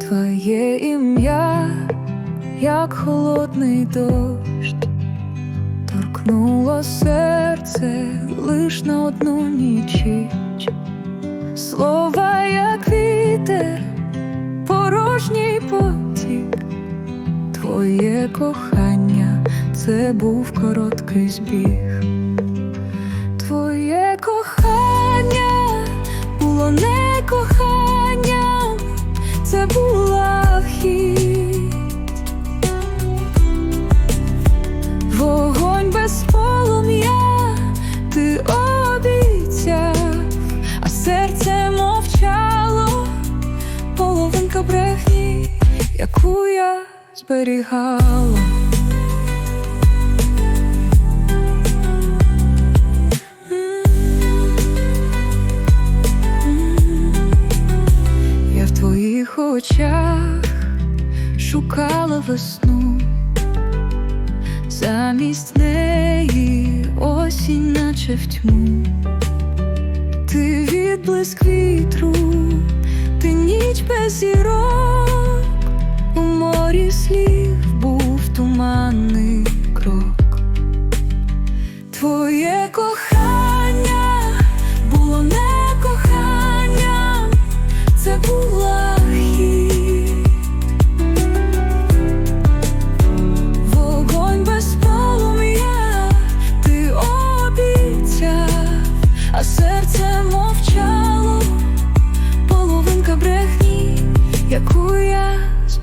Твоє ім'я, як холодний дощ, торкнуло серце лиш на одну ніч. Слова, як вітер, порожній потік, твоє кохання це був короткий збіг. Твоє кохання було не коханням, це була хіть. Вогонь без полум'я ти обіцяв, а серце мовчало, половинка брехні, яку я зберігала. Очах шукала весну, замість неї осінь, наче в тьму. Ти відблиск вітру, ти ніч без зірок, у морі слів був туманний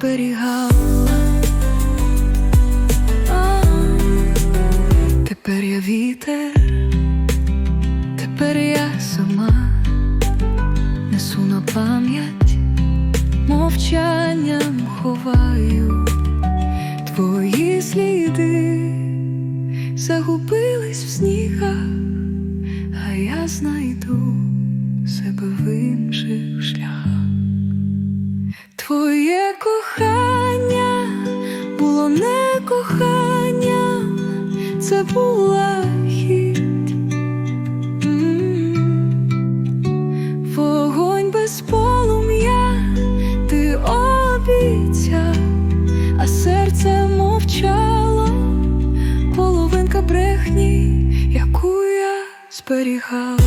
зберігала. А, Тепер я вітер, тепер я сама несу на пам'ять, мовчанням ховаю твої сліди, загубились в снігах, а я знайду Твоє кохання було не коханням, це була. М. Вогонь без полум'я ти обіцяв, а серце мовчало, половинка брехні, яку я зберігав.